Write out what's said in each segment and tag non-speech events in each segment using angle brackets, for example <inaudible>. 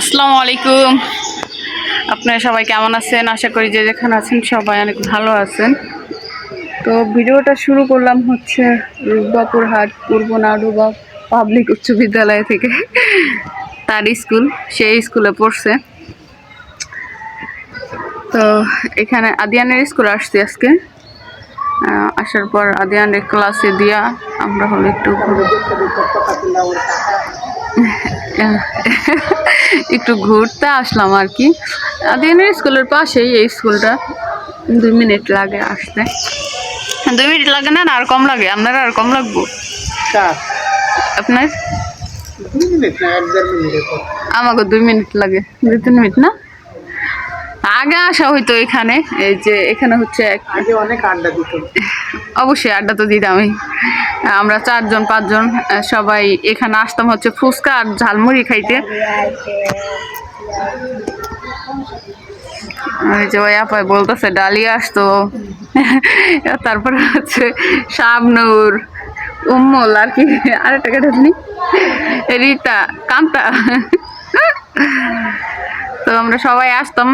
আসসালামু আলাইকুম। আপনারা সবাই কেমন আছেন? আশা করি যে যেখানে আছেন সবাই অনেক ভালো আছেন। তো ভিডিওটা শুরু করলাম হচ্ছে রূপবাপুর হাট পূর্ব নাডুবা পাবলিক উচ্চ বিদ্যালয় থেকে। তার স্কুল, সেই স্কুলে পড়ছে। তো এখানে আদিয়ানের স্কুল আসছি আজকে। আসার পর আদিয়ানের ক্লাসে দিয়া আমরা হলো একটু একটু ঘুরতে আসলাম আর কি। আদিয়ানের স্কুলের পাশেই এই স্কুলটা দুই মিনিট লাগে আসতে। দুই মিনিট লাগে না আর কম লাগে? আপনার আর কম লাগবো? আপনার? আমাকে দুই মিনিট লাগে। দুই তিন মিনিট না? আগে আসা হইতো এখানে। এই যে এখানে হচ্ছে অনেক আড্ডা দিত অবশ্যই আড্ডা তো দিতামই। আমরা চারজন, পাঁচজন সবাই এখানে আসতাম হচ্ছে ফুচকা আর ঝালমুড়ি খাইতে। ওই আপায় বলতেছে, ডালিয়া আসতো। <laughs> তারপরে হচ্ছে শাবনুর, উম্মল আর কি, আরেকটা কেটে নি রীতা, কান্তা। <laughs> তো আমরা সবাই আসতাম।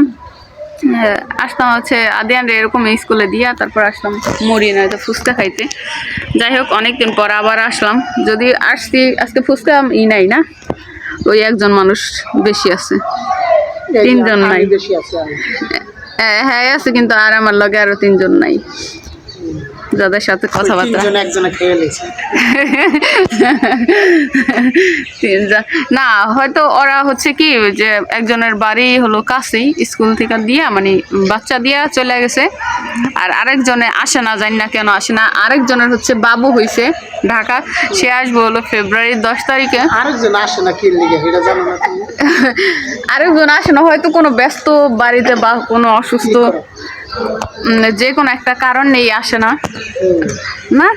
আসতাম হচ্ছে আদিয়ান এরকম স্কুলে দিয়া তারপর আসলাম মুড়ি নয়তো ফুচকা খাইতে। যাই হোক অনেকদিন পর আবার আসলাম। যদি আসছি আজকে ফুচকা ই নাই না? ওই একজন মানুষ বেশি আছে। তিনজন নাই। হ্যাঁ হ্যাঁ আছে কিন্তু আর আমার লগে আরও তিনজন নাই। যাদের সাথে কথাবার্তা। না হয়তো ওরা হচ্ছে কি যে একজনের বাড়ি হলো কাছেই স্কুল থেকে দিয়া মানে বাচ্চা দিয়া চলে গেছে। আর আরেকজনে আসে না জানি না কেন আসে না। আরেকজনের হচ্ছে বাবু হইছে ঢাকা। সে আসব হলো ফেব্রুয়ারির দশ তারিখে। আরেকজন আসে না কি এটা জানো না আরেকজন আসে না হয়তো কোনো ব্যস্ত বাড়িতে বা কোনো অসুস্থ। যে কোনো একটা কারণ নেই আসে না। না?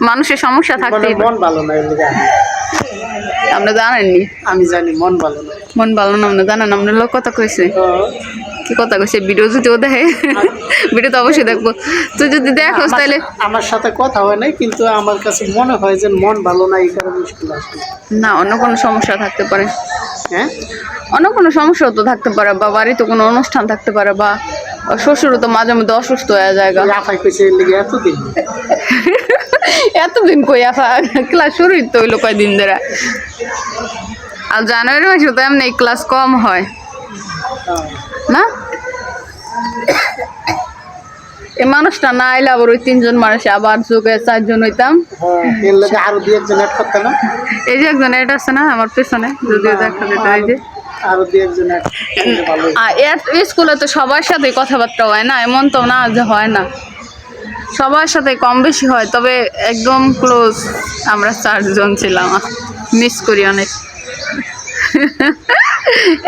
মানুষের সমস্যা পারে। মন ভালো না। আমরা জানেননি? আমি জানি মন ভালো না। মন ভালো না আমরা জানেন আমরা লোক কথা কইছে। কি কথা কইছে? ভিডিও যদি ও দেখে ভিডিও তো অবশ্যই দেখব। তুই যদি দেখোস আমার- তাহলে আমার সাথে কথা হয় নাই কিন্তু আমার কাছে মনে হয় যে মন ভালো না এই কারণে আসে না অন্য কোনো সমস্যা থাকতে পারে। হ্যাঁ? অন্য কোনো সমস্যাও তো থাকতে পারে বা বাড়িতে কোনো অনুষ্ঠান থাকতে পারে বা শ্বশুরও তো মাঝে মধ্যে অসুস্থ হয়ে যায় এতদিন। কই আফা? ক্লাস শুরুই তো হইল কয়দিন ধরে। আর জানুয়ারি মাসে তো এমনি ক্লাস কম হয়। না? এই মানুষটা না আইলে আবার ওই তিনজন মানুষ আবার যোগে চারজন হইতাম। হ্যাঁ এই যে একজন এটা আছে না আমার পেছনে যদিও দেখা যেত এই যে। স্কুলে তো সবার সাথে কথাবার্তা হয় না, এমন তো না যে হয় না। সবার সাথে কম বেশি হয়, তবে একদম ক্লোজ আমরা চারজন ছিলাম মিস করি অনেক।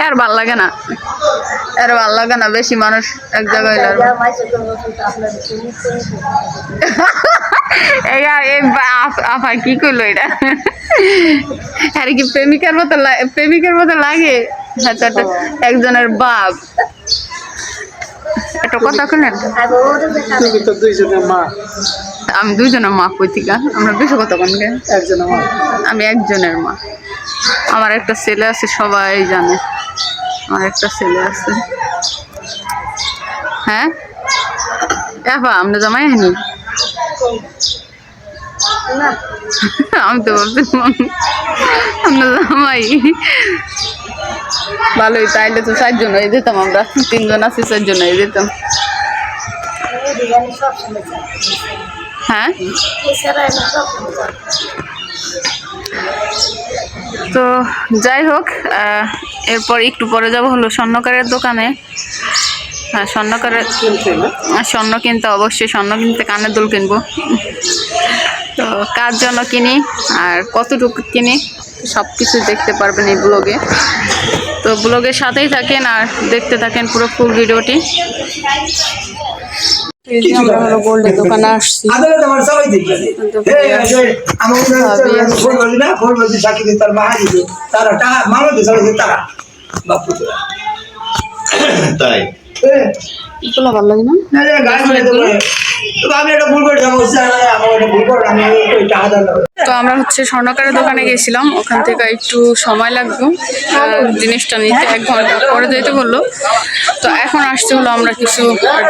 আর ভালো লাগে না আর ভালো লাগে না, বেশি মানুষ এক জায়গায় আফা কি করল এটা? আর কি প্রেমিকার মতো প্রেমিকের মতো লাগে? হ্যাঁ একজনের বাপ। একটা কথা শুনেন তুমি তো দুইজনের মা আমি দুইজনের মা কইতিকা আমরা বেশি কথা কোন? একজনের মা আমি একজনের মা। আমার একটা ছেলে আছে সবাই জানে। আমার একটা ছেলে আছে। হ্যাঁ? এফা আমরা জামাই হয়নি আমি তো ভাবছিলাম আমরা জামাই। ভালোই, তাইলে তো চারজন হয়ে যেতাম আমরা। তিনজন আছি, চারজন হয়ে যেতাম। হ্যাঁ? তো যাই হোক এরপর একটু পরে যাব হলো স্বর্ণকারের দোকানে। হ্যাঁ স্বর্ণকারের স্বর্ণ কিনতে, অবশ্যই স্বর্ণ কিনতে কানের দুল কিনবো। তো কার জন্য কিনি আর কতটুকু কিনি? সব কিছু দেখতে পারবেন এই ব্লগে। তো ব্লগের সাথেই থাকেন আর দেখতে থাকেন পুরো ফুল ভিডিওটি। আমরা তাই। এগুলো ভালো লাগে না? না না গাছ মেরে দেবো তো আমি একটা ভুল করে সমস্যা আমার একটা ভুল করে আমি ওই টাকা দিলাম তো আমরা হচ্ছে স্বর্ণকারের দোকানে গেছিলাম ওখান থেকে একটু সময় লাগবে জিনিসটা নিতে এক ঘণ্টা পরে যেতে বলল। তো এখন আসতে হলো আমরা কিছু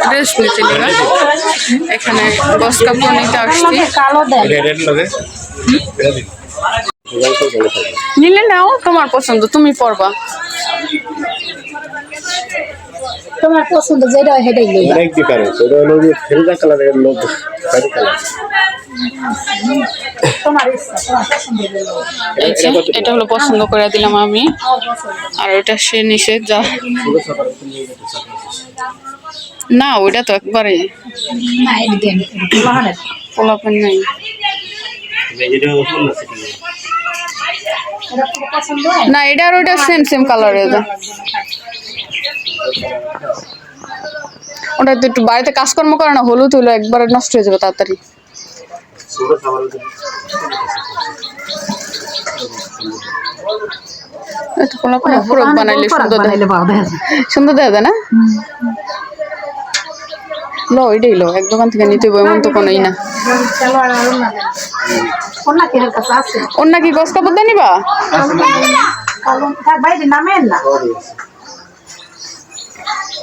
ড্রেস নিতে নিলাম এখানে বস কাপড় নিতে আসছি। নিলে নাও তোমার পছন্দ তুমি পরবা। তোমার পছন্দ যেটা হয় সেটাই লইবা অনেক ডিফারেন্স ওটা হলো যে ফেলদা কালারের লোক খয়েরি কালার তোমার ইচ্ছা তোমার পছন্দ লইবা এটা হলো পছন্দ করে দিলাম আমি। আর ওটা সে নিষেধ যা। না ওইটা তো একবারে পোলাপেন নাই। না এটা আর ওইটা সেম সেম কালার এটা ওটা তো একটু বাড়িতে কাজকর্ম করে না হলুদ হলো একবারে নষ্ট হয়ে যাবে তাড়াতাড়ি। পোলাপেন ফ্রক বানাইলে সুন্দর দেখা সুন্দর যায় না? লো এটাই লো এক দোকান থেকে নিতে এমন তো কোনোই না। ওর নাকি কাপড় দিয়ে নিবা? বাইরে নামেন না।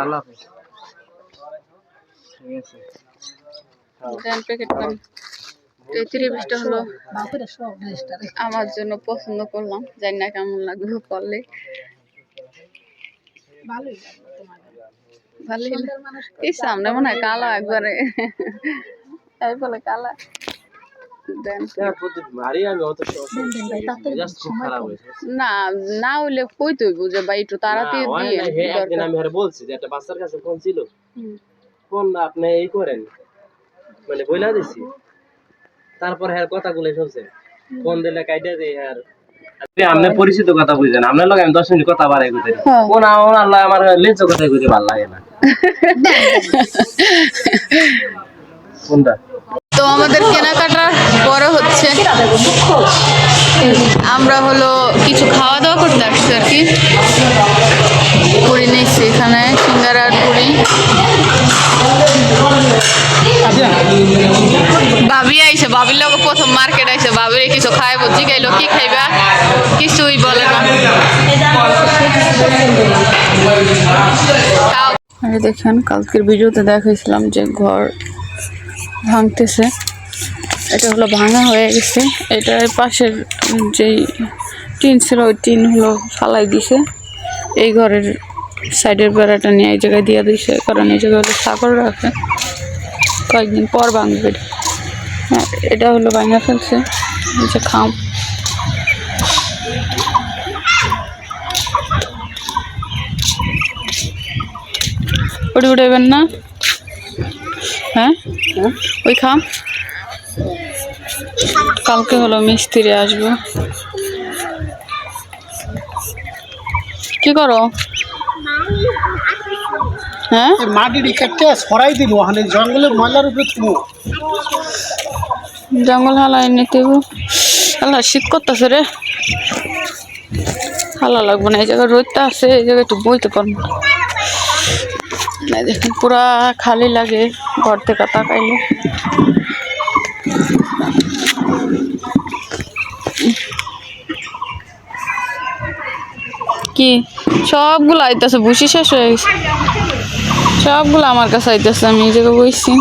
আল্লাহ হাফেজ ঠিক আছে। দেন প্যাকেট দেন এই ত্রিশটা হলো বাপুরে সব ড্রেসটা রে আমার জন্য পছন্দ করলাম। জানি না কেমন লাগবে করলে ভালোই ভালোই এই সামনে মনে হয় কালা একবারে। তাই বলে কালা। দেন মারি আমি অত দেন ভাই তাড়াতাড়ি জাস্ট খুব খারাপ হয়েছে না না হইলে কই তুই বুঝে বা একটু তাড়াতাড়ি না, দিয়ে একদিন আমি বলছি যে একটা বাচ্চার কাছে ফোন ছিল। ফোন আপনি এই করেন। মানে বইলা দিছি। তারপর হ্যার কথাগুলো শুনছেন ফোন দিলে কাইটা দিয়ে হ্যার। আপনি আপনার পরিচিত কথা বুঝছেন আপনার লগে আমি দশ মিনিট কথা বাড়াই হ্যাঁ। কোন আমার আল্লাহ আমার লেঞ্চ কথা কইতে ভালো লাগে না। <laughs> কোনটা তো আমাদের কেনাকাটা পরে হচ্ছে আমরা হলো কিছু খাওয়া দাওয়া করতে আসছি আর কি। পুরি নিচ্ছি এখানে, সিঙ্গারা আর পুরি। ভাবি আইছে, ভাবির লোক প্রথম মার্কেট আইছে, ভাবিরে কিছু খাইব, জিগাইলো, কি খাইবা? কিছুই বলে না। আরে দেখেন, কালকের ভিডিওতে দেখাইছিলাম যে ঘর ভাঙতেছে। এটা হলো ভাঙা হয়ে গেছে। এটার পাশের যেই টিন ছিল ওই টিন হলো ফালাই দিছে। এই ঘরের সাইডের বেড়াটা নিয়ে এই জায়গায় দিয়ে দিছে কারণ এই জায়গায় হলো সাগর রাখে কয়েকদিন পর ভাঙবে। এটা। হ্যাঁ, এটা হলো ভাঙা ফেলছে যে খাম। উঠে উঠেবেন না? হ্যাঁ? ওই খাম। কালকে হলো মিস্ত্রি আসব। কি করো? হ্যাঁ? মাটিটি কেটে সরাই দিব ওখানে জঙ্গলের ময়লার উপরে তুমো জঙ্গল হালাই নিতে। আল্লাহ শীত করতেছে রে। ভালো লাগবে না এই জায়গায় রোদটা আছে এই জায়গায় একটু বইতে পারব। না। দেখেন পুরা খালি লাগে। ঘর থেকে তাকাইলে। কি? সবগুলো আইতেছে বুঝি শেষ হয়ে গেছে। সবগুলো আমার কাছে আইতেছে আমি এই জায়গায় বইছি।